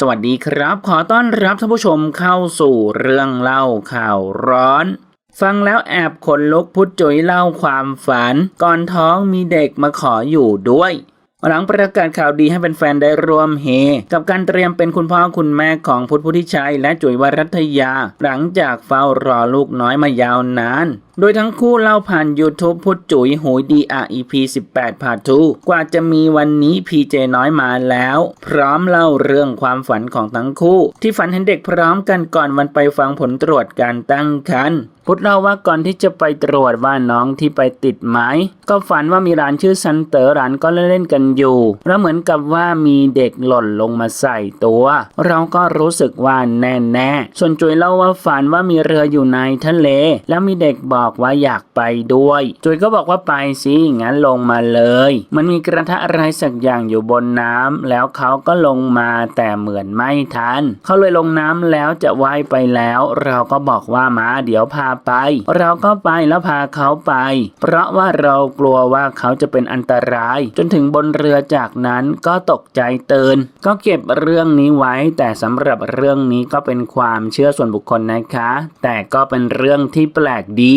สวัสดีครับ ขอต้อนรับท่านผู้ชมเข้าสู่เรื่องเล่าข่าวร้อน ฟังแล้วแอบขนลุกพุทธจุยเล่าความฝัน ก่อนท้องมีเด็กมาขออยู่ด้วย หลังประกาศข่าวดีให้เป็นแฟนๆได้รวมเฮ กับการเตรียมเป็นคุณพ่อคุณแม่ของพุทธพุทธิชัยและจุ๋ยวรัตยา หลังจากเฝ้ารอลูกน้อยมายาวนาน โดยทั้งคู่เล่าผ่าน YouTube พุทธจุ๋ยหูยดี REP 18ผ่าทูกว่าจะมีวันนี้พีเจน้อยมาแล้ว พร้อมเล่าเรื่องความฝันของทั้งคู่ ที่ฝันเห็นเด็กพร้อมกันก่อนวันไปฟังผลตรวจการตั้งครรภ์พุทธเล่าว่าก่อนที่จะไปตรวจว่าน้องที่ไปติดไหมก็ฝันว่ามีร้านชื่อซันเตอร์ร้านก็เล่นๆกันอยู่ แล้วเหมือนกับว่ามีเด็กหล่นลงมาใส่ตัว เราก็รู้สึกว่าแน่ๆส่วนจุยเล่าว่าฝันว่ามีเรืออยู่ในทะเล แล้วมีเด็กบอกอกว่าอยากไปด้วย จุยก็บอกว่าไปสิงั้นลงมาเลย มันมีกระทะอะไรสักอย่างอยู่บนน้ำแล้วเขาก็ลงมาแต่เหมือนไม่ทันเขาเลยลงน้ำแล้วจะว่ายไปแล้ว เราก็บอกว่ามาเดี๋ยวพาไป เราก็ไปแล้วพาเขาไป เพราะว่าเรากลัวว่าเขาจะเป็นอันตราย จนถึงบนเรือจากนั้นก็ตกใจตื่นก็เก็บเรื่องนี้ไว้ แต่สำหรับเรื่องนี้ก็เป็นความเชื่อส่วนบุคคลนะคะ แต่ก็เป็นเรื่องที่แปลกดี